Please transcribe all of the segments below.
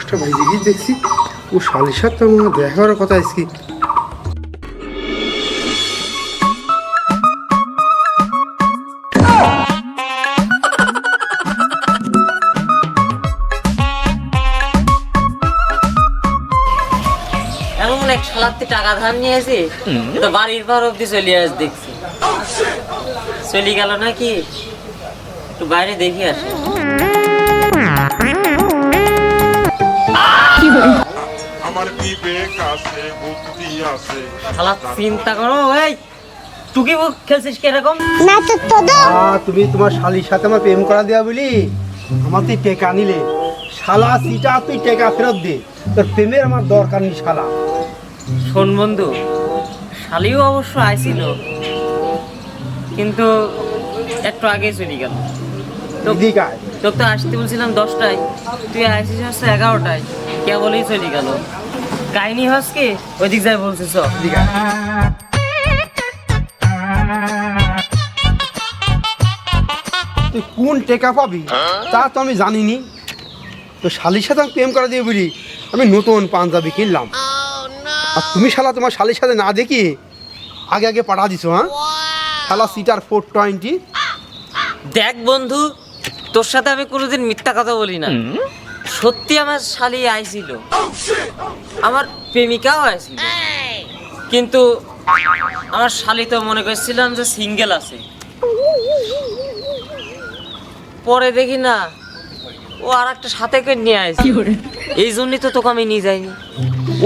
দশটা বাজে গিয়ে দেখছি ও সাথে তো আমার দেখা করার কথা আজকে। এমন এক শালাতে টাকা ধার নিয়ে আসি তো বাড়ির পর অব্দি চলে আস দেখছি। চলে গেল নাকি? একটু বাইরে দেখি আসে। আমার বিবেক আছে বুদ্ধি আছে। শালা চিন্তা করো এই তুই কি খেলছিস কীরকম না তো তোদো। তুমি তোমার শালির সাথে আমার প্রেম করা দেওয়া বলি। আমার তুই টেকা নিলে। শালা সিটা তুই টেকা ফেরত দে। তোর প্রেমের আমার দরকার নেই শালা। শোন বন্ধু শালিও অবশ্য আইছিল কিন্তু একটু আগে চলে গেল। তো এদিকে তোকে তো আসতে বলছিলাম দশটায় তুই হচ্ছে এগারোটায় কে বলেই চলে গেল। কাহিনী হস কি? ওইদিক যাই বলছিস তুই কোন টেকা পাবি? তা তো আমি জানিনি। তো শালির সাথে আমি প্রেম করা দিয়ে বলি আমি নতুন পাঞ্জাবি কিনলাম। আর তুমি শালা তোমার শালির সাথে না দেখি আগে আগে পাঠা দিছো হ্যাঁ? শালা সিটার ফোর টোয়েন্টি। দেখ বন্ধু তোর সাথে আমি কোনোদিন মিথ্যা কথা বলি না। সত্যি আমার শালি আইছিল। আমার প্রেমিকাও আইছিল। কিন্তু আমার শালি তো মনে করছিলাম যে সিঙ্গেল আছে। পরে দেখি না ও আর একটা সাথে করে নিয়ে আসি এই জন্যই তো তোকে আমি নিয়ে যাইনি।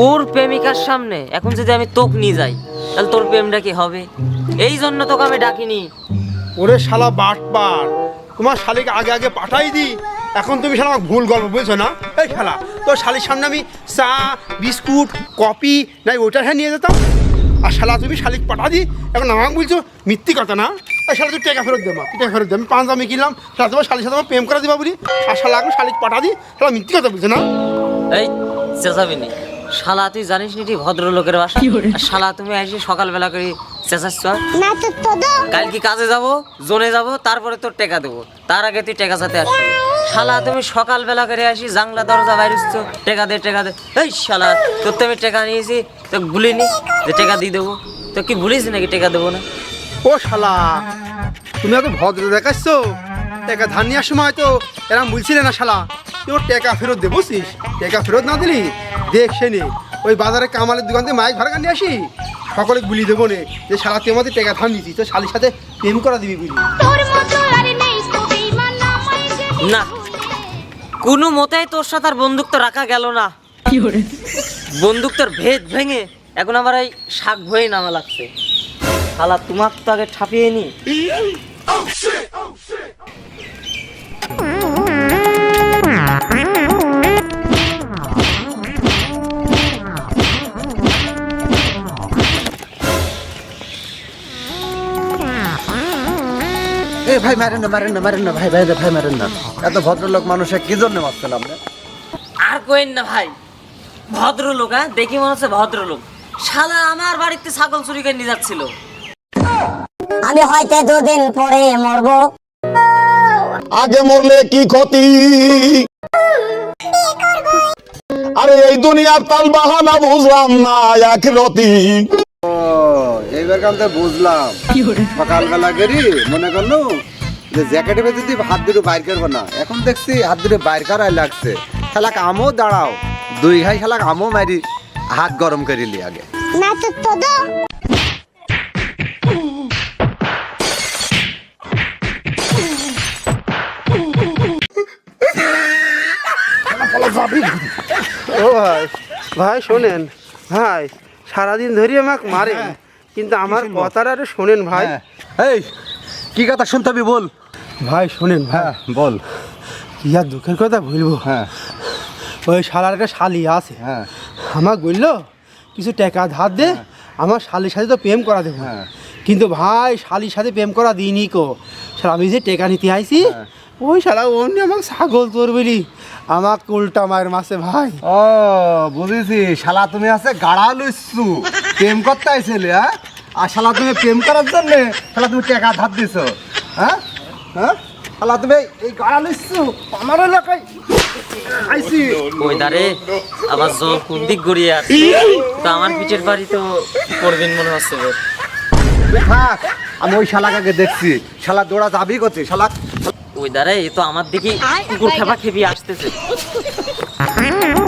ওর প্রেমিকার সামনে এখন যদি আমি তোক নিয়ে যাই তাহলে তোর প্রেমটা কি হবে? এই জন্য তোকে আমি ডাকিনি। ওরে শালা বাট পাট তোমার শালিকে আগে আগে পাঠাই দি। এখন তুমি শালা আমাকে ভুল গল্প বুঝছ না? এই শালা তোর শালির সামনে আমি চা বিস্কুট কপি নাই ওইটা হ্যাঁ নিয়ে যেতাম। আর শালা তুমি শালিক পাঠা দি এখন আমাকে বলছো মিথ্যি কথা না? এই শালা তুই টাকা ফেরত দে মা তুই টাকা ফেরত দে আমি পাঁচ আমি কিনলাম শালা তোমার শালির সাথে আমার প্রেম করে দিবা বলি। আর শালা এখন শালিক পাঠা দি শালা মিথ্যি কথা বলছো না? এই চেঁচাবি নি শালা তুই জানিস নি তুই ভদ্রলোকের বাসা? শালা তুমি এসে সকালবেলা করে চেঁচাচ্ছ না তো তোদো কাল কি কাজে যাব জোনে যাব তারপরে তোর টেকা দেবো। তার আগে তুই টেকা সাথে আসবি। শালা তুমি সকালবেলা করে আসি জাংলা দরজা বাইরে টেকা দে টেকা দে। এই শালা তোর তো আমি টেকা নিয়েছি তো ভুলিনি যে টেকা দিয়ে দেবো। তো কি ভুলিস নাকি টেকা দেবো না? ও শালা তুমি এত ভদ্র দেখাচ্ছ টাকা ধার নেওয়ার সময় তো এরম বলছিলে না শালা তুই ওর টাকা ফেরত দে বুঝছিস? টাকা ফেরত না দিলি? দেখ সে নে ওই বাজারে কামালের দোকান থেকে মাইক ভাড়া নিয়ে আসি সকলে গুলি দেবো নে যে শালা তুই আমাদের টাকা ধার নিয়েছিস তো শালির সাথে প্রেম করা দিবি বুঝলি তোর তো না কোনো মতেই তোর সাথে আর বন্দুক তো রাখা গেল না। কি বন্দুক তোর ভেদ ভেঙে এখন আবার এই শাক ভয়ে নামা লাগছে। শালা তোমার তো আগে ছাপিয়ে নি। এ ভাই মারেন না মারেন না মারেন না ভাই ভাই ভাই মারেন না। এত ভদ্রলোক মানুষে কি জন্য মারছেন আপনি? আর কোয়েন না ভাই ভদ্রলোক হ্যাঁ? দেখি মনে হচ্ছে ভদ্রলোক। শালা আমার বাড়িতে ছাগল চুরি করে নিয়ে যাচ্ছিল। আমি হয়তো দুদিন পরে মরবো। আগে মরলে কি ক্ষতি? আরে এই দুনিয়ার তাল বাহানা বুঝলাম না এক রতি। এইবার কাল তো বুঝলাম। সকালবেলা করি মনে করল যে জ্যাকেটে বেঁধে যদি হাত দুটো বাইর করব না। এখন দেখছি হাত দুটো বাইর করাই লাগছে। শালাক আমও দাঁড়াও। দুই ঘাই শালাক আমও মারি হাত গরম করিলি আগে। না তো তোদো। ও ভাই ভাই শোনেন ভাই। সারাদিন ধরে আমাকে মারে কিন্তু আমার কথাটা একটু শোনেন ভাই। এই কি কথা শুনতে হবে বল? ভাই শোনেন ভাই। বল। কি আর দুঃখের কথা বলব? হ্যাঁ। ওই শালার একটা শালি আছে। হ্যাঁ। আমার বলল কিছু টাকা ধার দে আমার শালির সাথে তো প্রেম করা দেবো হ্যাঁ। কিন্তু ভাই শালির সাথে প্রেম করা দিইনি কো। শালা আমি যে টেকা নিতে আইছি হ্যাঁ। ওই শালা অন্য আমাকে ছাগল তোর বলি আমার উল্টা মায়ের মাসে ভাই। ও বুঝেছি। শালা তুমি আছে গাড়া লইছু প্রেম করতে আইছিলে হ্যাঁ? আর শালা তুমি প্রেম করার জন্য শালা তুমি টাকা ধার দিছো হ্যাঁ? হ্যাঁ? শালা তুমি এই গাড়া লইছু আমার এলাকায় আইসি ওই দাঁড়ে আবার জল কোন দিক গড়িয়ে তো আমার পিছের বাড়ি তো পড়বেন মনে হচ্ছে। থাক আমি ওই শালাকাকে দেখছি। শালা দৌড়া যাবি করছে শালা ওই দাঁড়ায় এ তো আমার দিকে কুকুর খেপা খেপি আসতেছে।